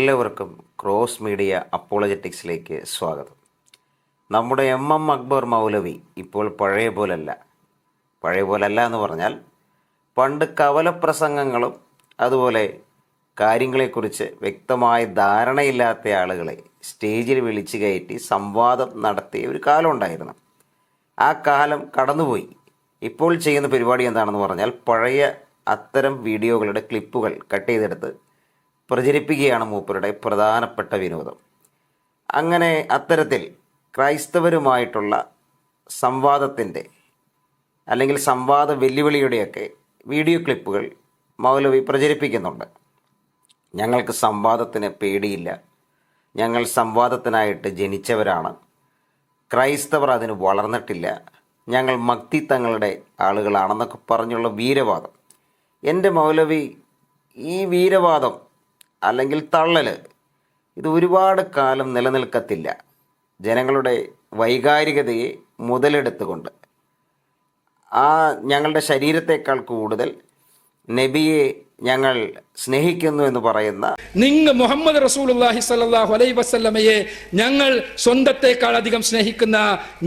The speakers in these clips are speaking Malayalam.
എല്ലാവർക്കും ക്രോസ് മീഡിയ അപ്പോളജറ്റിക്സിലേക്ക് സ്വാഗതം. നമ്മുടെ എം എം അക്ബർ മൗലവി ഇപ്പോൾ പഴയ പോലല്ല. പഴയ പോലല്ല എന്ന് പറഞ്ഞാൽ പണ്ട് കവലപ്രസംഗങ്ങളും അതുപോലെ കാര്യങ്ങളെക്കുറിച്ച് വ്യക്തമായ ധാരണയില്ലാത്ത ആളുകളെ സ്റ്റേജിൽ വിളിച്ചു കയറ്റി സംവാദം നടത്തിയ ഒരു കാലം ഉണ്ടായിരുന്നു. ആ കാലം കടന്നുപോയി. ഇപ്പോൾ ചെയ്യുന്ന പരിപാടി എന്താണെന്ന് പറഞ്ഞാൽ പഴയ അത്തരം വീഡിയോകളുടെ ക്ലിപ്പുകൾ കട്ട് ചെയ്തെടുത്ത് പ്രചരിപ്പിക്കുകയാണ് മൂപ്പരുടെ പ്രധാനപ്പെട്ട വിനോദം. അങ്ങനെ അത്തരത്തിൽ ക്രൈസ്തവരുമായിട്ടുള്ള സംവാദത്തിന്റെ അല്ലെങ്കിൽ സംവാദ വെല്ലുവിളിയുടെയൊക്കെ വീഡിയോ ക്ലിപ്പുകൾ മൗലവി പ്രചരിപ്പിക്കുന്നുണ്ട്. ഞങ്ങൾക്ക് സംവാദത്തിന് പേടിയില്ല. ഞങ്ങൾ സംവാദത്തിനായിട്ട് ജനിച്ചവരാണ്. ക്രൈസ്തവർ അതിന് വളർന്നിട്ടില്ല. ഞങ്ങൾ മക്തി തങ്ങളുടെ ആളുകളാണെന്നൊക്കെ പറഞ്ഞുള്ള വീരവാദം. എന്റെ മൗലവി ഈ വീരവാദം അല്ലെങ്കിൽ തള്ളൽ ഇത് ഒരുപാട് കാലം നിലനിൽക്കത്തില്ല. ജനങ്ങളുടെ വൈകാരികതയെ മുതലെടുത്തുകൊണ്ട്. ആ ഞങ്ങളുടെ ശരീരത്തേക്കാൾ കൂടുതൽ നബിയെ ഞങ്ങൾ സ്നേഹിക്കുന്നു എന്ന് പറയുന്ന നിങ്ങൾ മുഹമ്മദ് റസൂലുള്ളാഹി സ്വല്ലല്ലാഹു അലൈഹി വസല്ലമയെ ഞങ്ങൾ സ്വന്തത്തെക്കാൾ അധികം സ്നേഹിക്കുന്ന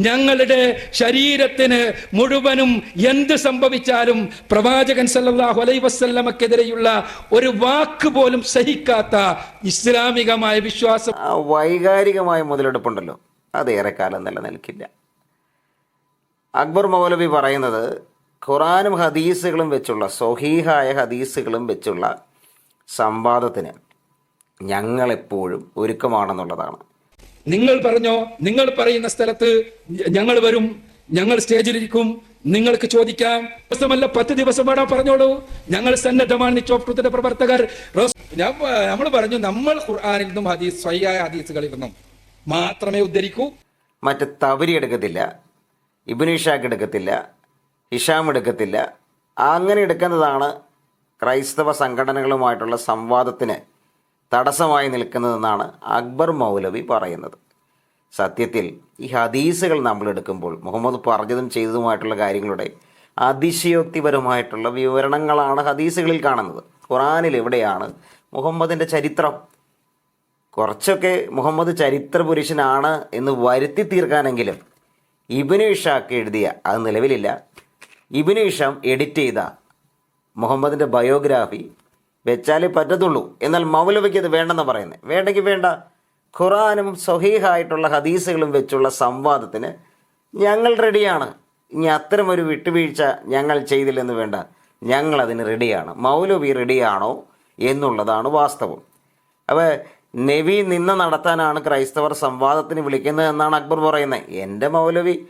ഞങ്ങളുടെ ശരീരത്തിന് മുഴുവനും എന്ത് സംഭവിച്ചാലും പ്രവാചകൻ സല്ലല്ലാഹു അലൈഹി വസല്ലമക്കെതിരെയുള്ള ഒരു വാക്ക് പോലും സഹിക്കാത്ത ഇസ്ലാമികമായ വിശ്വാസം വൈകാരികമായ മുതലെടുപ്പുണ്ടല്ലോ. അത് ഏറെക്കാലം നിലനിൽക്കില്ല. അക്ബർ മൗലവി പറയുന്നത് ഖുറാനും ഹദീസുകളും വെച്ചുള്ള സൊഹീഹായ ഹദീസുകളും വെച്ചുള്ള സംവാദത്തിന് ഞങ്ങളെപ്പോഴും ഒരുക്കമാണെന്നുള്ളതാണ്. നിങ്ങൾ പറഞ്ഞോ നിങ്ങൾ പറയുന്ന സ്ഥലത്ത് ഞങ്ങൾ വരും ഞങ്ങൾ സ്റ്റേജിലിരിക്കും നിങ്ങൾക്ക് ചോദിക്കാം. ദിവസമല്ല പത്ത് ദിവസം വേണം പറഞ്ഞോളൂ. ഞങ്ങൾ സന്നദ്ധമാണ് നിച്ചോപ്രത്തിന്റെ പ്രവർത്തകർ. ഞാൻ നമ്മൾ പറഞ്ഞു നമ്മൾ ഖുർആാനിൽ നിന്നും ഹദീസ് സ്വയായ ഹദീസുകളിൽ നിന്നും മാത്രമേ ഉദ്ധരിക്കൂ. മറ്റ് തവരി എടുക്കത്തില്ല ഇബിനിഷാക്ക് എടുക്കത്തില്ല ഹിഷാം എടുക്കത്തില്ല. അങ്ങനെ എടുക്കുന്നതാണ് ക്രൈസ്തവ സംഘടനകളുമായിട്ടുള്ള സംവാദത്തിന് തടസ്സമായി നിൽക്കുന്നതെന്നാണ് അക്ബർ മൗലവി പറയുന്നത്. സത്യത്തിൽ ഈ ഹദീസുകൾ നമ്മൾ എടുക്കുമ്പോൾ മുഹമ്മദ് പറഞ്ഞതും ചെയ്തതുമായിട്ടുള്ള കാര്യങ്ങളുടെ അതിശയോക്തിപരമായിട്ടുള്ള വിവരണങ്ങളാണ് ഹദീസുകളിൽ കാണുന്നത്. ഖുറാനിൽ എവിടെയാണ് മുഹമ്മദിന്റെ ചരിത്രം? കുറച്ചൊക്കെ മുഹമ്മദ് ചരിത്ര പുരുഷനാണ് എന്ന് വരുത്തി തീർക്കാനെങ്കിലും ഇബിനു ഇഷാക്ക് എഴുതിയ അത് നിലവിലില്ല. ഇബിനു ഇഷാം എഡിറ്റ് ചെയ്ത മുഹമ്മദിന്റെ ബയോഗ്രാഫി വെച്ചാലേ പറ്റത്തുള്ളൂ. എന്നാൽ മൗലവയ്ക്ക് അത് വേണ്ടെന്ന് പറയുന്നത് വേണ്ടെങ്കിൽ വേണ്ട. ഖുറാനും സൊഹീഹായിട്ടുള്ള ഹദീസുകളും വെച്ചുള്ള സംവാദത്തിന് ഞങ്ങൾ റെഡിയാണ്. ഇനി അത്തരം ഒരു വിട്ടുവീഴ്ച ഞങ്ങൾ ചെയ്തില്ലെന്ന് വേണ്ട. ഞങ്ങൾ അതിന് റെഡിയാണ്. മൗലവി റെഡിയാണോ എന്നുള്ളതാണ് വാസ്തവം. അപ്പോൾ നബി നിന്ന നടത്താനാണ് ക്രൈസ്തവർ സംവാദത്തിന് വിളിക്കുന്നത് എന്നാണ് അക്ബർ പറയുന്നത്. എന്റെ മൗലവി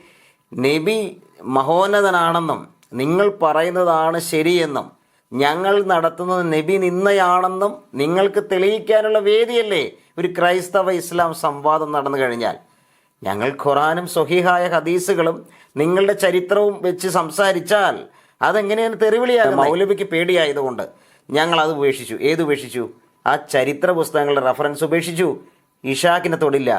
നബി മഹോന്നതനാണെന്നും നിങ്ങൾ പറയുന്നതാണ് ശരിയെന്നും ഞങ്ങൾ നടത്തുന്നത് നബി നിന്നയാണെന്നും നിങ്ങൾക്ക് തെളിയിക്കാനുള്ള വേദിയല്ലേ ഒരു ക്രൈസ്തവ ഇസ്ലാം സംവാദം നടന്നു കഴിഞ്ഞാൽ. ഞങ്ങൾ ഖുറാനും സ്വഹീഹായ ഹദീസുകളും നിങ്ങളുടെ ചരിത്രവും വെച്ച് സംസാരിച്ചാൽ അതെങ്ങനെയാണ് തെറിവിളിയാകും. മൗലവിക്ക് പേടിയായതുകൊണ്ട് ഞങ്ങൾ അത് ഉപേക്ഷിച്ചു. ഏത് ഉപേക്ഷിച്ചു? ആ ചരിത്ര പുസ്തകങ്ങളുടെ റഫറൻസ് ഉപേക്ഷിച്ചു. ഇഷാക്കിനെ തൊടില്ല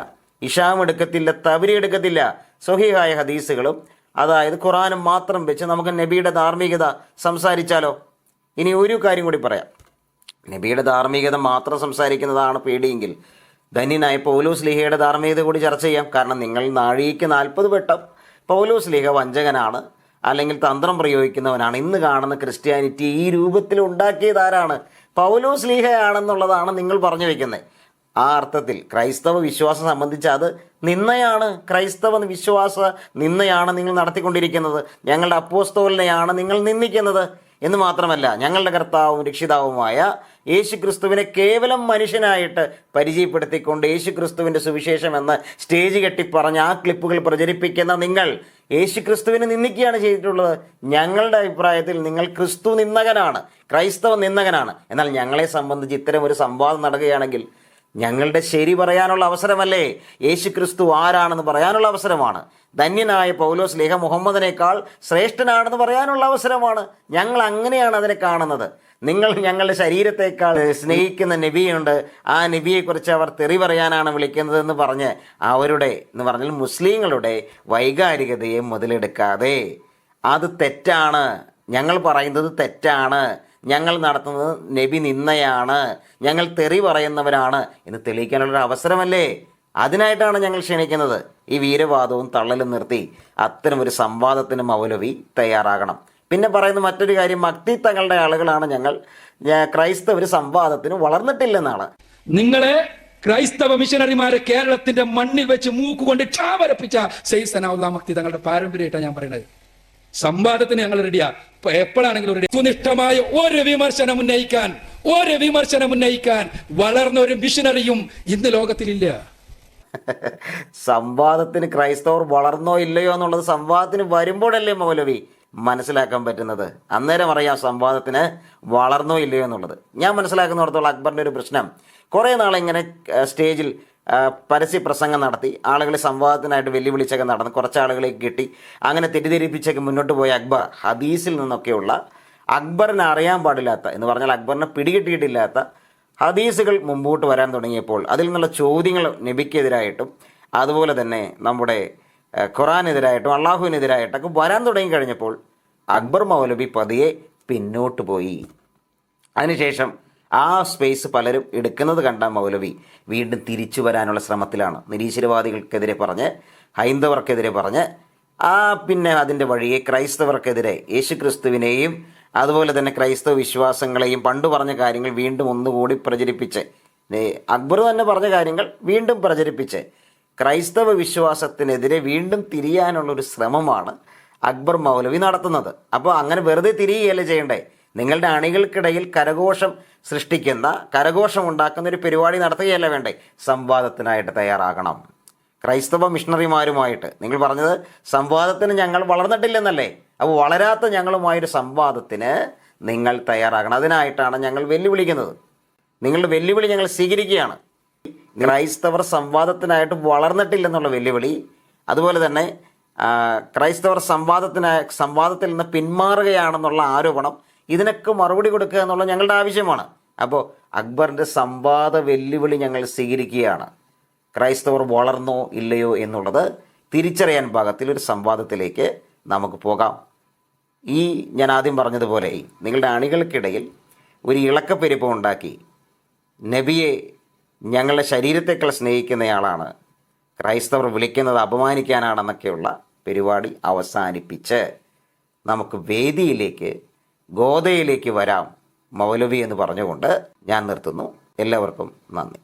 ഇഷാം എടുക്കത്തില്ല തബരി എടുക്കത്തില്ല സ്വഹീഹായ ഹദീസുകളും അതായത് ഖുറാനും മാത്രം വെച്ച് നമുക്ക് നബിയുടെ ധാർമ്മികത സംസാരിച്ചാലോ? ഇനി ഒരു കാര്യം കൂടി പറയാം. നബിയുടെ ധാർമ്മികത മാത്രം സംസാരിക്കുന്നതാണ് പേടിയെങ്കിൽ ധന്യനായ പൗലോസ് ലിഹയുടെ ധാർമ്മികത കൂടി ചർച്ച ചെയ്യാം. കാരണം നിങ്ങൾ നാഴിക്ക് നാൽപ്പത് വട്ടം പൗലോസ് ലിഹ വഞ്ചകനാണ് അല്ലെങ്കിൽ തന്ത്രം പ്രയോഗിക്കുന്നവനാണ്. ഇന്ന് കാണുന്ന ക്രിസ്ത്യാനിറ്റി ഈ രൂപത്തിൽ ഉണ്ടാക്കിയതാരാണ് പൗലോസ് ലീഹയാണെന്നുള്ളതാണ് നിങ്ങൾ പറഞ്ഞു വെക്കുന്നത്. ആ അർത്ഥത്തിൽ ക്രൈസ്തവ വിശ്വാസം സംബന്ധിച്ച് അത് നിന്നയാണ് ക്രൈസ്തവ വിശ്വാസ നിന്നയാണ് നിങ്ങൾ നടത്തിക്കൊണ്ടിരിക്കുന്നത്. ഞങ്ങളുടെ അപ്പോസ്തോലിനെയാണ് നിങ്ങൾ നിന്ദിക്കുന്നത് എന്ന് മാത്രമല്ല ഞങ്ങളുടെ കർത്താവും രക്ഷിതാവുമായ യേശു ക്രിസ്തുവിനെ കേവലം മനുഷ്യനായിട്ട് പരിചയപ്പെടുത്തിക്കൊണ്ട് യേശു ക്രിസ്തുവിന്റെ സുവിശേഷം എന്ന് സ്റ്റേജ് കെട്ടി പറഞ്ഞ ആ ക്ലിപ്പുകൾ പ്രചരിപ്പിക്കുന്ന നിങ്ങൾ യേശു ക്രിസ്തുവിനെ നിന്ദിക്കുകയാണ് ചെയ്തിട്ടുള്ളത്. ഞങ്ങളുടെ അഭിപ്രായത്തിൽ നിങ്ങൾ ക്രിസ്തു നിന്ദകനാണ് ക്രൈസ്തവ നിന്ദകനാണ്. എന്നാൽ ഞങ്ങളെ സംബന്ധിച്ച് ഇത്തരം ഒരു സംവാദം നടക്കുകയാണെങ്കിൽ ഞങ്ങളുടെ ശരി പറയാനുള്ള അവസരമല്ലേ? യേശു ക്രിസ്തു ആരാണെന്ന് പറയാനുള്ള അവസരമാണ്. ധന്യനായ പൗലോസ് ലേഖ മുഹമ്മദിനേക്കാൾ ശ്രേഷ്ഠനാണെന്ന് പറയാനുള്ള അവസരമാണ്. ഞങ്ങൾ അങ്ങനെയാണ് അതിനെ കാണുന്നത്. നിങ്ങൾ ഞങ്ങളുടെ ശരീരത്തെക്കാൾ സ്നേഹിക്കുന്ന നബിയുണ്ട്. ആ നബിയെക്കുറിച്ച് അവർ തെറി പറയാനാണ് വിളിക്കുന്നതെന്ന് പറഞ്ഞ് അവരുടെ എന്ന് പറഞ്ഞാൽ മുസ്ലിങ്ങളുടെ വൈകാരികതയെ മുതലെടുക്കാതെ. അത് തെറ്റാണ്. ഞങ്ങൾ പറയുന്നത് തെറ്റാണ്. ഞങ്ങൾ നടത്തുന്നത് നബി നിന്നയാണ്. ഞങ്ങൾ തെറി പറയുന്നവരാണ് എന്ന് തെളിയിക്കാനുള്ളൊരു അവസരമല്ലേ? അതിനായിട്ടാണ് ഞങ്ങൾ ക്ഷണിക്കുന്നത്. ഈ വീരവാദവും തള്ളലും നിർത്തി അത്തരം ഒരു സംവാദത്തിന് മൗലവി തയ്യാറാകണം. പിന്നെ പറയുന്ന മറ്റൊരു കാര്യം മക്തി തങ്ങളുടെ ആളുകളാണ് ഞങ്ങൾ. ക്രൈസ്തവർ സംവാദത്തിന് വളർന്നിട്ടില്ലെന്നാണ്. നിങ്ങളെ ക്രൈസ്തവ മിഷനറിമാരെ കേരളത്തിന്റെ മണ്ണിൽ വെച്ച് മൂക്കുകൊണ്ട് ക്ഷാപരപ്പിച്ച സെയ്സനാവുള്ള മക്തി തങ്ങളുടെ പാരമ്പര്യമായിട്ടാണ് ഞാൻ പറയുന്നത്. സംവാദത്തിന് ഞങ്ങൾ റെഡിയാ എപ്പോഴാണെങ്കിലും റെഡി സുനിഷ്ഠമായ ഒരു വിമർശനം ഉന്നയിക്കാൻ ഒരു വിമർശനം ഉന്നയിക്കാൻ വളർന്ന ഒരു മിഷനറിയും ഇന്ന് ലോകത്തിലില്ല. സംവാദത്തിന് ക്രൈസ്തവർ വളർന്നോ ഇല്ലയോ എന്നുള്ളത് സംവാദത്തിന് വരുമ്പോഴല്ലേ മൗലവി മനസ്സിലാക്കാൻ പറ്റുന്നത്. അന്നേരം അറിയാം സംവാദത്തിന് വളർന്നോ ഇല്ലയോ എന്നുള്ളത്. ഞാൻ മനസ്സിലാക്കുന്നിടത്തോളം അക്ബറിന്റെ ഒരു പ്രശ്നം കുറേ നാളിങ്ങനെ സ്റ്റേജിൽ പരസ്യ പ്രസംഗം നടത്തി ആളുകളെ സംവാദത്തിനായിട്ട് വെല്ലുവിളിച്ചൊക്കെ നടന്ന് കുറച്ച് ആളുകളേക്ക് കിട്ടി അങ്ങനെ തെറ്റിദ്ധരിപ്പിച്ചൊക്കെ മുന്നോട്ട് പോയ അക്ബർ ഹദീസിൽ നിന്നൊക്കെയുള്ള അക്ബറിനെ അറിയാൻ പാടില്ലാത്ത എന്ന് പറഞ്ഞാൽ അക്ബറിനെ പിടികിട്ടിയിട്ടില്ലാത്ത ഹദീസുകൾ മുമ്പോട്ട് വരാൻ തുടങ്ങിയപ്പോൾ അതിൽ നിന്നുള്ള ചോദ്യങ്ങൾ നബിക്കെതിരായിട്ടും അതുപോലെ തന്നെ നമ്മുടെ ഖുറാനെതിരായിട്ടും അള്ളാഹുവിനെതിരായിട്ടൊക്കെ വരാൻ തുടങ്ങി കഴിഞ്ഞപ്പോൾ അക്ബർ മൗലബി പതിയെ പിന്നോട്ട് പോയി. അതിനുശേഷം ആ സ്പേസ് പലരും എടുക്കുന്നത് കണ്ട മൗലവി വീണ്ടും തിരിച്ചു വരാനുള്ള ശ്രമത്തിലാണ്. നിരീശ്വരവാദികൾക്കെതിരെ പറഞ്ഞ് ഹൈന്ദവർക്കെതിരെ പറഞ്ഞ് ആ പിന്നെ അതിന്റെ വഴിയെ ക്രൈസ്തവർക്കെതിരെ യേശുക്രിസ്തുവിനെയും അതുപോലെ തന്നെ ക്രൈസ്തവ വിശ്വാസങ്ങളെയും പണ്ട് പറഞ്ഞ കാര്യങ്ങൾ വീണ്ടും ഒന്നുകൂടി പ്രചരിപ്പിച്ച് അക്ബർ തന്നെ പറഞ്ഞ കാര്യങ്ങൾ വീണ്ടും പ്രചരിപ്പിച്ച് ക്രൈസ്തവ വിശ്വാസത്തിനെതിരെ വീണ്ടും തിരിയാനുള്ള ഒരു ശ്രമമാണ് അക്ബർ മൗലവി നടത്തുന്നത്. അപ്പോൾ അങ്ങനെ വെറുതെ തിരിയുകയല്ലേ ചെയ്യണ്ടേ? നിങ്ങളുടെ അണികൾക്കിടയിൽ കരഘോഷം സൃഷ്ടിക്കുന്ന കരഘോഷം ഉണ്ടാക്കുന്ന ഒരു പരിപാടി നടത്തുകയല്ല വേണ്ടേ? സംവാദത്തിനായിട്ട് തയ്യാറാകണം. ക്രൈസ്തവ മിഷണറിമാരുമായിട്ട്. നിങ്ങൾ പറഞ്ഞത് സംവാദത്തിന് ഞങ്ങൾ വളർന്നിട്ടില്ലെന്നല്ലേ? അപ്പോൾ വളരാത്ത ഞങ്ങളുമായൊരു സംവാദത്തിന് നിങ്ങൾ തയ്യാറാകണം. അതിനായിട്ടാണ് ഞങ്ങൾ വെല്ലുവിളിക്കുന്നത്. നിങ്ങളുടെ വെല്ലുവിളി ഞങ്ങൾ സ്വീകരിക്കുകയാണ്. ക്രൈസ്തവർ സംവാദത്തിനായിട്ട് വളർന്നിട്ടില്ലെന്നുള്ള വെല്ലുവിളി. അതുപോലെ തന്നെ ക്രൈസ്തവർ സംവാദത്തിനായി സംവാദത്തിൽ നിന്ന് പിന്മാറുകയാണെന്നുള്ള ആരോപണം ഇതിനൊക്കെ മറുപടി കൊടുക്കുക എന്നുള്ള ഞങ്ങളുടെ ആവശ്യമാണ്. അപ്പോൾ അക്ബറിന്റെ സംവാദ വെല്ലുവിളി ഞങ്ങൾ സ്വീകരിക്കുകയാണ്. ക്രൈസ്തവർ വളർന്നോ ഇല്ലയോ എന്നുള്ളത് തിരിച്ചറിയാൻ പാകത്തിൽ ഒരു സംവാദത്തിലേക്ക് നമുക്ക് പോകാം. ഈ ഞാൻ ആദ്യം പറഞ്ഞതുപോലെ നിങ്ങളുടെ അണികൾക്കിടയിൽ ഒരു ഇളക്കപ്പെരുപ്പം ഉണ്ടാക്കി നബിയെ ഞങ്ങളുടെ ശരീരത്തേക്കാൾ സ്നേഹിക്കുന്നയാളാണ് ക്രൈസ്തവർ വിളിക്കുന്നത് അപമാനിക്കാനാണെന്നൊക്കെയുള്ള പരിപാടി അവസാനിപ്പിച്ച് നമുക്ക് വേദിയിലേക്ക് ഗോതയിലേക്ക് വരാം മൗലവി എന്ന് പറഞ്ഞുകൊണ്ട് ഞാൻ നിർത്തുന്നു. എല്ലാവർക്കും നന്ദി.